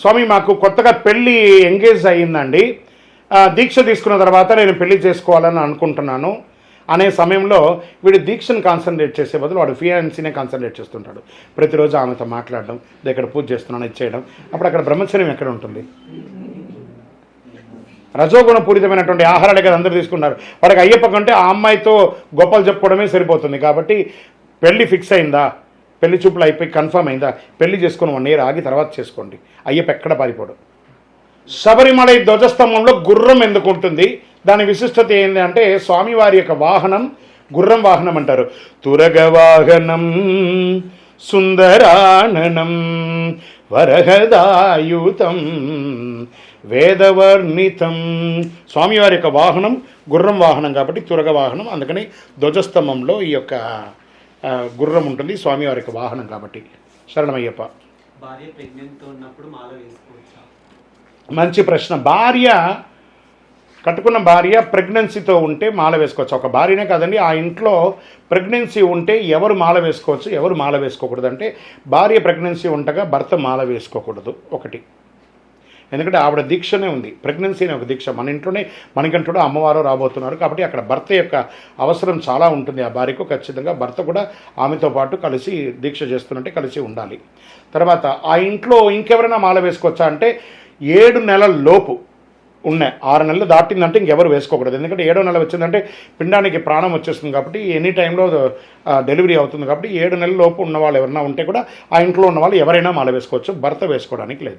స్వామి మాకు కొత్తగా పెళ్ళి ఎంగేజ్ అయ్యిందండి. దీక్ష తీసుకున్న తర్వాత నేను పెళ్ళి చేసుకోవాలని అనుకుంటున్నాను. అనే సమయంలో వీడు దీక్షను కాన్సన్ట్రేట్ చేసే బదులు వాడు ఫియాన్సీనే కాన్సన్ట్రేట్ చేస్తుంటాడు. ప్రతిరోజు ఆమెతో మాట్లాడడం ఇక్కడ పూజ చేస్తున్నాను ఇది చేయడం. అప్పుడు అక్కడ బ్రహ్మచర్యం ఎక్కడ ఉంటుంది? రజోగుణ పూరితమైనటువంటి ఆహారాలు కదా అందరూ తీసుకున్నారు వాడికి అయ్యప్ప కంటే ఆ అమ్మాయితో గొప్పలు చెప్పుకోవడమే సరిపోతుంది కాబట్టి పెళ్ళి ఫిక్స్ అయిందా? పెళ్ళి చూపులు అయిపోయి కన్ఫర్మ్ అయిందా? పెళ్ళి చేసుకొని వన్ ఇయర్ ఆగి తర్వాత చేసుకోండి. అయ్యప్ప ఎక్కడ పారిపోడు? శబరిమల ధ్వజస్తంభంలో గుర్రం ఎందుకు ఉంటుంది? దాని విశిష్టత ఏంటి అంటే స్వామివారి యొక్క వాహనం గుర్రం వాహనం అంటారు. తురగ వాహనం సుందరాననం వరహదాయుతం వేదవర్ణితం. స్వామివారి యొక్క వాహనం గుర్రం వాహనం కాబట్టి తురగ వాహనం. అందుకని ధ్వజస్తంభంలో ఈ యొక్క గుర్రం ఉంటుంది స్వామివారి యొక్క వాహనం కాబట్టి. శరణమయ్యప్ప. మంచి ప్రశ్న. భార్య కట్టుకున్న భార్య ప్రెగ్నెన్సీతో ఉంటే మాల వేసుకోవచ్చు. ఒక భార్యనే కాదండి ఆ ఇంట్లో ప్రెగ్నెన్సీ ఉంటే ఎవరు మాల వేసుకోవచ్చు ఎవరు మాల వేసుకోకూడదు. అంటే భార్య ప్రెగ్నెన్సీ ఉండగా భర్త మాల వేసుకోకూడదు. ఒకటి. ఎందుకంటే ఆవిడ దీక్షనే ఉంది. ప్రెగ్నెన్సీ అనే ఒక దీక్ష మన ఇంట్లోనే మనకంటూ అమ్మవారు రాబోతున్నారు కాబట్టి అక్కడ భర్త యొక్క అవసరం చాలా ఉంటుంది ఆ భార్యకు ఖచ్చితంగా. భర్త కూడా ఆమెతో పాటు కలిసి దీక్ష చేస్తున్నట్టే కలిసి ఉండాలి. తర్వాత ఆ ఇంట్లో ఇంకెవరైనా మాల వేసుకోవచ్చా అంటే ఏడు నెలల లోపు ఉన్నాయి. ఆరు నెలలు దాటిందంటే ఇంకెవరు వేసుకోకూడదు. ఎందుకంటే ఏడో నెల వచ్చిందంటే పిండానికి ప్రాణం వచ్చేస్తుంది కాబట్టి ఎనీ టైంలో డెలివరీ అవుతుంది కాబట్టి ఏడు నెలల లోపు ఉన్న వాళ్ళు ఎవరైనా ఉంటే కూడా ఆ ఇంట్లో ఉన్న వాళ్ళు ఎవరైనా మాల వేసుకోవచ్చు. భర్త వేసుకోవడానికి లేదు.